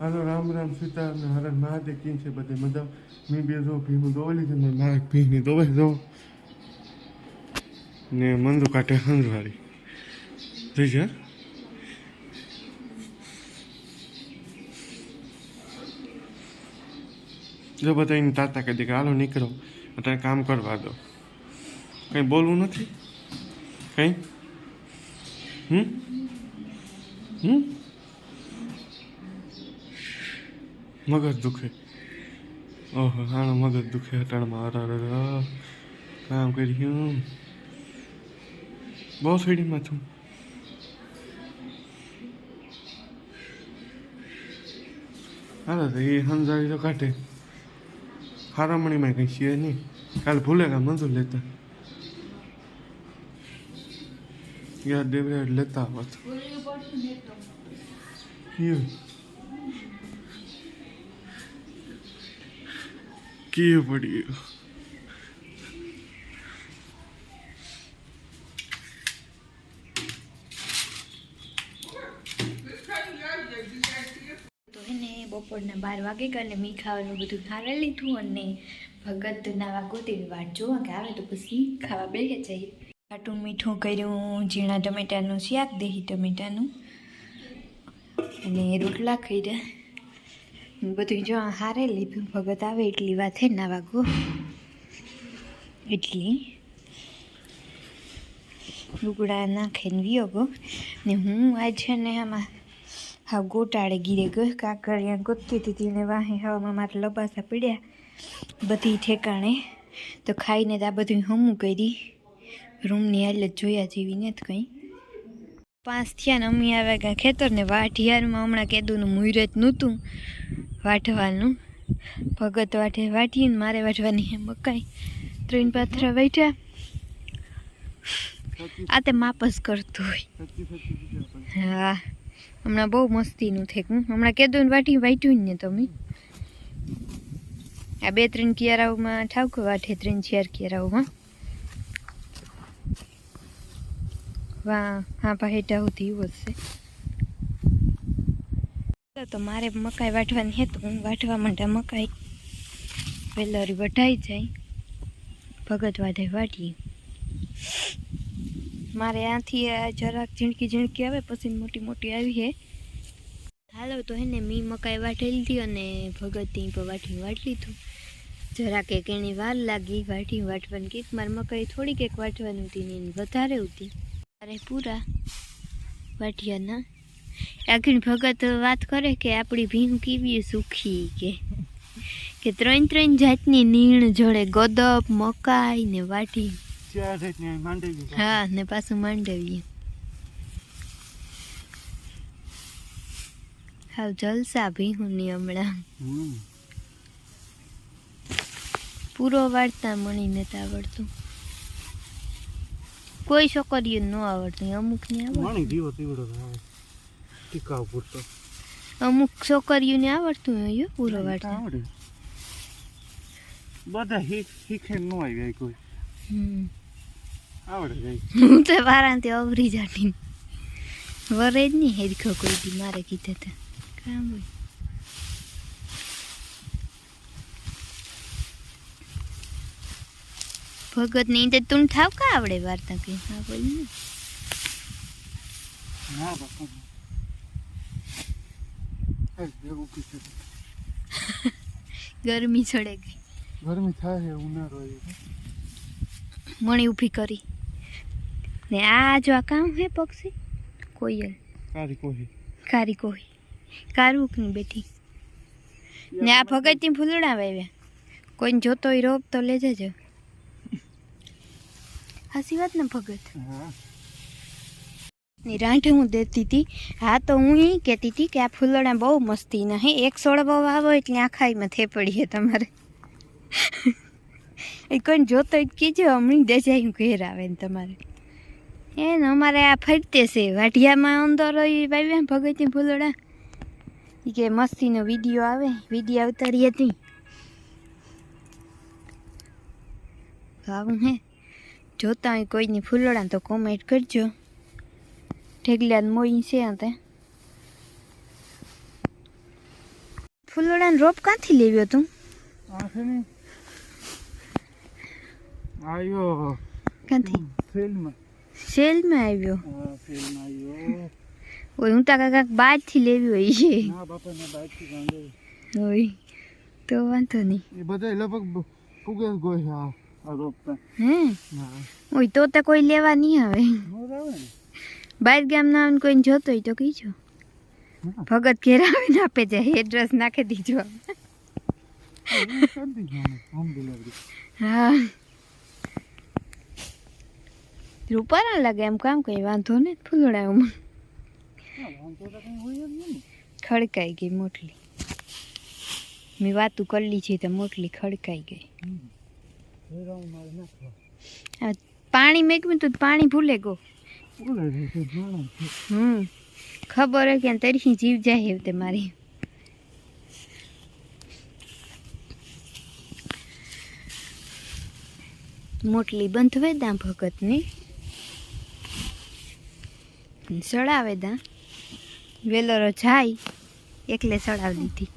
હાલો, રામ રામ, સીતા ને હરણ મહાદેવ કિન છે બધે મજા મેં બે જો ભીનું દોવલી છે ને મારે ભીની દોવાઈ જો. ને મંદુ કાટે હંજવાળી. થઈ છે જો બધા એની તાતા કહી દે કે હાલો નીકળો, અત્યારે કામ કરવા દો. કંઈ બોલવું નથી? કંઈ? હમ? હમ? મગજ દુખે. ઓહો, હાણો મગજ દુખે હટાણમાં અરર કામ કર્યું બહુ સીડીમાં છું. હાલો તો એ સમજાવી તો કાઢે. હારામણીમાં કંઈ છે નહીં. કાલ ભૂલેગા, મંજૂર લેતા. લેતા આવત કયું કયું પડ્યું તો એને બપોરના બાર વાગે અને મી ખાવાનું બધું ખાવા લીધું અને ભગત નાવા ગોતીની વાટ જોવા કે આવે તો પછી ખાવા બેસે જઈએ. ખાટું મીઠું કર્યું, ઝીણા ટમેટાનું શાક દેહી ટમેટાનું અને રોટલા કર્યા બધું જો હારે લીધું, ભગત આવે એટલી વાત ના વાગો એટલી લુગડા નાખીને વિયો ગો ને હું આજ છે ને આમાં હા ગોટાળે ગીરે ગયો કાકરિયા ગોતતી હતી ને વાહે હવામાં મારા લબાસા પડ્યા. બધી ઠેકાણે તો ખાઈને તો આ બધું હમું કરી. રૂમની હાલત જોયા જેવી જ કંઈ. પાંચ થયા ને અમી આવ્યા ગયા ખેતરને વાઢિયારમાં હમણાં કેદુનું મુહૂર્ત નહોતું વાઢવાનું. ભગત વાઢે વાઢીને મારે વાઢવાની મકાઈ. ત્રણ પાથરા વાઢ્યા. આ તે માપસ કરતું હોય. હા, હમણાં બહુ મસ્તીનું થેકું હમણાં કેદુને ને વાટી વાટ્યું ને તમે. આ બે ત્રણ કિયારાઓમાં ઠાવકો વાઠે ત્રણ ચાર કિયારાઓમાં. વાહ, હા ભાઈ સુધી એવું છે. તો મારે મકાઈ વાટવાની હે તો હું વાટવા માંડ્યા મકાઈ. વેલરી વઢાઈ જાય. ભગત વાઢે વાટીએ મારે આથી જરાક ઝીણકી ઝીણકી આવે, પછી મોટી મોટી આવી હે હાલો, તો એને મી મકાઈ વાટી લીધી અને ભગત ત્યાં પર વાટી વાટ લીધું. જરાક એક એની વાર લાગી વાટી વાટવાની કીક મારે મકાઈ થોડીક એક વાટવાની હતી ને વધારે હતી. અરે પૂરા. વાટિયાના રાખીને ભગત વાત કરે કે આપણી ભીંગ કેવી સુખી કે. કે ત્રણ ત્રણ જાતની નીણ જોડે ગોદપ મકાઈ ને વાટી હા ને પાછું માંડવીએ હાવ જલસા ભીહુની હમણાં. હમ. પૂરો વાર્તા મણીને તાવડતું આવડતું. કોઈ છોકરીઓ ન આવડતું. અમુક ને દીવો ટીકાવ પૂરતો. અમુક છોકરીઓને આવડતું હોય પૂરો વાટ આવડે. બધા શીખ ન આવી કોઈ. આવડે જાય. હું તો વારાંતે અવરી જાટી વરે જ નહીં હેરખો કોઈ દી મારે કીધે તો. કામ હોય. ભગતની તો તું ઠાવ કા આવડે વાર્તા કઈ હા બોલ ને. ગરમી ચડે ગઈ. ગરમી થાય છે ઉનાળો મણી ઊભી કરી. ને આ જો આ કામ હે પક્ષી? કોયલ. કારી કોઈ કારી કોઈ કારુકની બેઠી? ને આ ભગતની ફૂલડા વાવ્યા કોઈને જોતો હોય રોપ તો લેજે જ. હાસી વાત ને ભગત. ની રાંઠે હું દેતી હતી હા તો હું એ કહેતી હતી કે આ ફૂલડા બહુ મસ્તી ના હે. એક સોળબો વાવો એટલે આખાઈમાં થે થેપડીએ તમારે. એ કોઈને જોતો હોય કીજો હમણાં દેજાય હું ઘેર આવે ને તમારે. એ ને અમારે આ ફરતે છે. વાઢિયામાં અંદર વાવ્યા ભગતની ફૂલડા. એ કે મસ્તીનો વીડિયો આવે. વીડિયો ઉતારી હતી. આવું હે. જોતા હોય કોઈની ફૂલડા તો કોમેન્ટ કરજો. ઢેગલા મોઈ છે તે. ફૂલડાને રોપ ક્યાંથી લેવ્યો તું? આવ્યો ક્યાંથી સેલમાં. સેલમાં આવ્યો? સેલમાં આવ્યો. ઓય હું તા કાકા બહારથી લેવી હોય છે. તો વાંધો નહીં. એ બધા લગભગ પુગે ગોય રોપતા હે. ઓય તો તે કોઈ લેવા નહીં આવે બહાર ગામ ના આવે કોઈને જોતો હોય તો કહીજો હા. ભગત ઘેર આવીને આપે છે એડ્રેસ નાખી દીજો હા રૂપારા લાગે એમ કામ કઈ વાંધો ને નહીં ખડકાઈ ગઈ મોટલી. મેં વાતું કરલી છે તો મોટલી ખડકાઈ ગઈ ફેરાવું મારે નાખવા આ પાણી મેકવું તો પાણી ભૂલે ગો હમ. ખબર હોય કે તરીકે જીવ જાય એવું તે મારી. મોટલી બંધવે દા ભગતની. સડાવે દા વેલરો જાય, એકલે સડાવી લીધી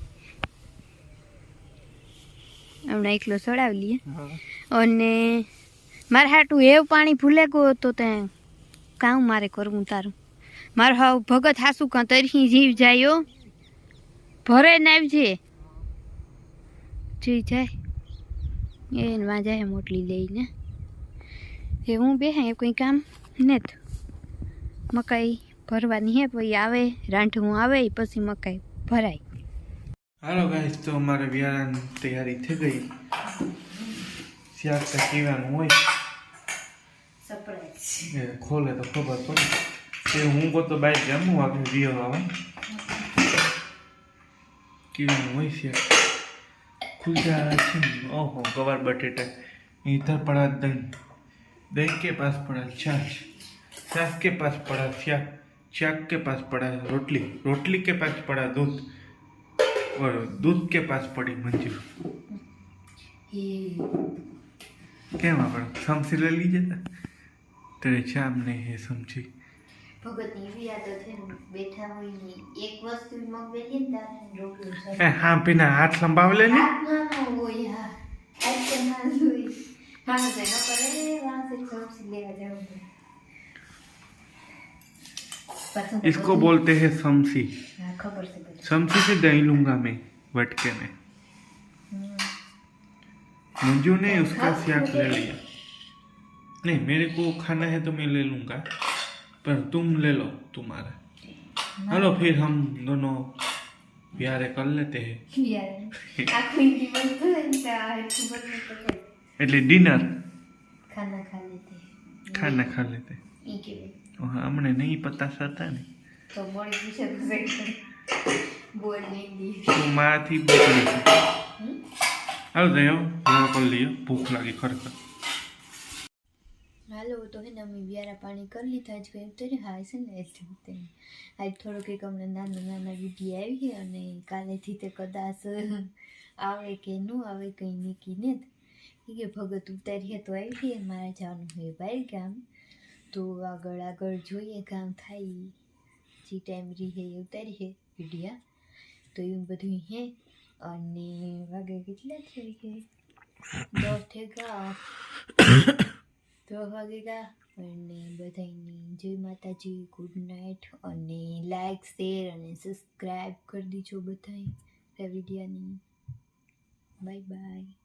હમણાં એકલો સડાવી લઈએ. અને મારે હાટું એવું પાણી ભૂલે ગયો તો તે કામ મારે કરવું તારું? મારે હાવ ભગત હાસુ કાં તરી જીવ જાય ભરે ને આવજે. જી જાય. એને માં જાય મોટલી લઈને એ હું બે એ કોઈ કામ ને તો મકાઈ ભરવાની હે પછી આવે રાંઠવું આવે પછી મકાઈ ભરાય. હાલો ગાઈસ તો અમારે વિયારાની તૈયારી થઈ ગઈ શાક તો કીવાનું હોય સરપ્રાઈઝ એ ખોલે તો ખબર પડે એ હું કહો તો બાઈક જમું આગળ વિયો આવે કીવાનું હોય છે खुलजा છે ઓહો ગવાર બટેટા इधर पड़ा दही दही के पास पड़ा छाछ छाछ के पास पड़ा शाक शाक के पास पड़ा रोटली रोटली के पास पड़ा दूध और दूध के पास पड़ी मंजूर કેમ આપણે સમસી લઈ લીજે તા તેરે શામ ને હે સમજી ભગતની એવી આદત છે ને બેઠા હોય ને એક વસ્તુ મગવેલી ને તારે રોટલું એ હા પીના હાથ લંબાવ લે ને હાથમાં ન હોય હા હાથમાં ન હોય હા તો ન કરે વાંસે સબ્જી લેવા જવું પડે પાછું તો इसको બધું- बोलते हैं समसी હા ખબર છે બધું समसी से दही लूंगा मैं वटके में હમ. मंजू ने उसका शाक ले लिया नहीं मेरे को खाना है तो मैं ले लूंगा पर तुम ले लो तुम्हारा हेलो फिर हम दोनों प्यारे कर लेते हैं યાર આખું દિવસ તો એમ તો આ એટલું બધું તો કઈ એટલે ડિનર ખાના ખા લેતે खाना खा लेते અમને નહીં પતા સતા ને. તો મળી છે. બોલ માથી હાલો તો હે અમે વ્યારા પાણી કરી લીધા જ ગયું છે ને એટલે આજ એક અમને નાના નાના વિધિ આવી અને કાલેથી તે કદાચ આવે કે ન આવે કંઈ નીકળીને કે ભગત ઉતારીએ તો આવી મારે જવાનું હોય બાય ગામ. તો આગળ આગળ જોઈએ, કામ થાય, જે ટાઈમ રહી એ ઉતારી છે વિડીયા તો એવું બધું હે. અને વાગે કેટલા થઈ ગયા? દસ થઈ ગયા. દસ વાગે ગયા. અને બધાની જય માતાજી ગુડ નાઇટ અને લાઈક શેર અને સબસ્ક્રાઈબ કરી દીજો બધાય. વિડીયાની બાય બાય